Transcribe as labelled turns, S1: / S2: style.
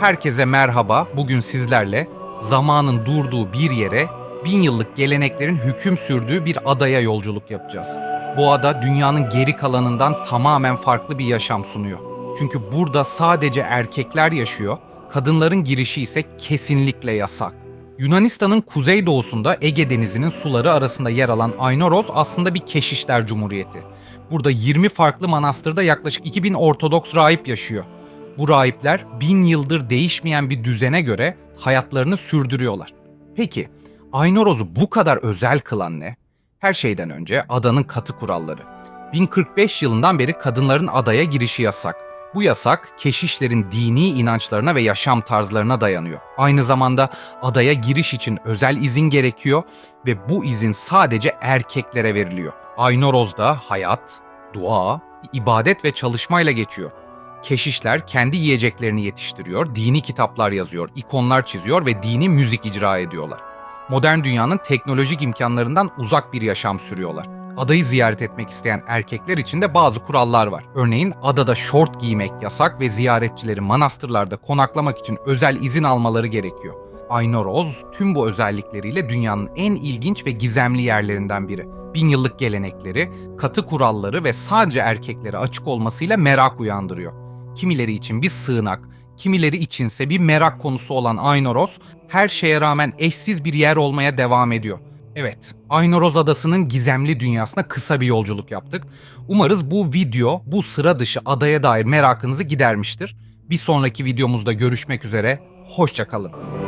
S1: Herkese merhaba. Bugün sizlerle zamanın durduğu bir yere, bin yıllık geleneklerin hüküm sürdüğü bir adaya yolculuk yapacağız. Bu ada dünyanın geri kalanından tamamen farklı bir yaşam sunuyor. Çünkü burada sadece erkekler yaşıyor, kadınların girişi ise kesinlikle yasak. Yunanistan'ın kuzeydoğusunda Ege Denizi'nin suları arasında yer alan Aynoros aslında bir keşişler cumhuriyeti. Burada 20 farklı manastırda yaklaşık 2000 Ortodoks rahip yaşıyor. Bu rahipler bin yıldır değişmeyen bir düzene göre hayatlarını sürdürüyorlar. Peki Aynoros'u bu kadar özel kılan ne? Her şeyden önce adanın katı kuralları. 1045 yılından beri kadınların adaya girişi yasak. Bu yasak keşişlerin dini inançlarına ve yaşam tarzlarına dayanıyor. Aynı zamanda adaya giriş için özel izin gerekiyor ve bu izin sadece erkeklere veriliyor. Aynoros'da hayat, dua, ibadet ve çalışmayla geçiyor. Keşişler kendi yiyeceklerini yetiştiriyor, dini kitaplar yazıyor, ikonlar çiziyor ve dini müzik icra ediyorlar. Modern dünyanın teknolojik imkanlarından uzak bir yaşam sürüyorlar. Adayı ziyaret etmek isteyen erkekler için de bazı kurallar var. Örneğin adada şort giymek yasak ve ziyaretçileri manastırlarda konaklamak için özel izin almaları gerekiyor. Aynoroz tüm bu özellikleriyle dünyanın en ilginç ve gizemli yerlerinden biri. Bin yıllık gelenekleri, katı kuralları ve sadece erkeklere açık olmasıyla merak uyandırıyor. Kimileri için bir sığınak, kimileri içinse bir merak konusu olan Aynoros her şeye rağmen eşsiz bir yer olmaya devam ediyor. Evet, Aynoros Adası'nın gizemli dünyasına kısa bir yolculuk yaptık. Umarız bu video bu sıra dışı adaya dair merakınızı gidermiştir. Bir sonraki videomuzda görüşmek üzere, hoşçakalın.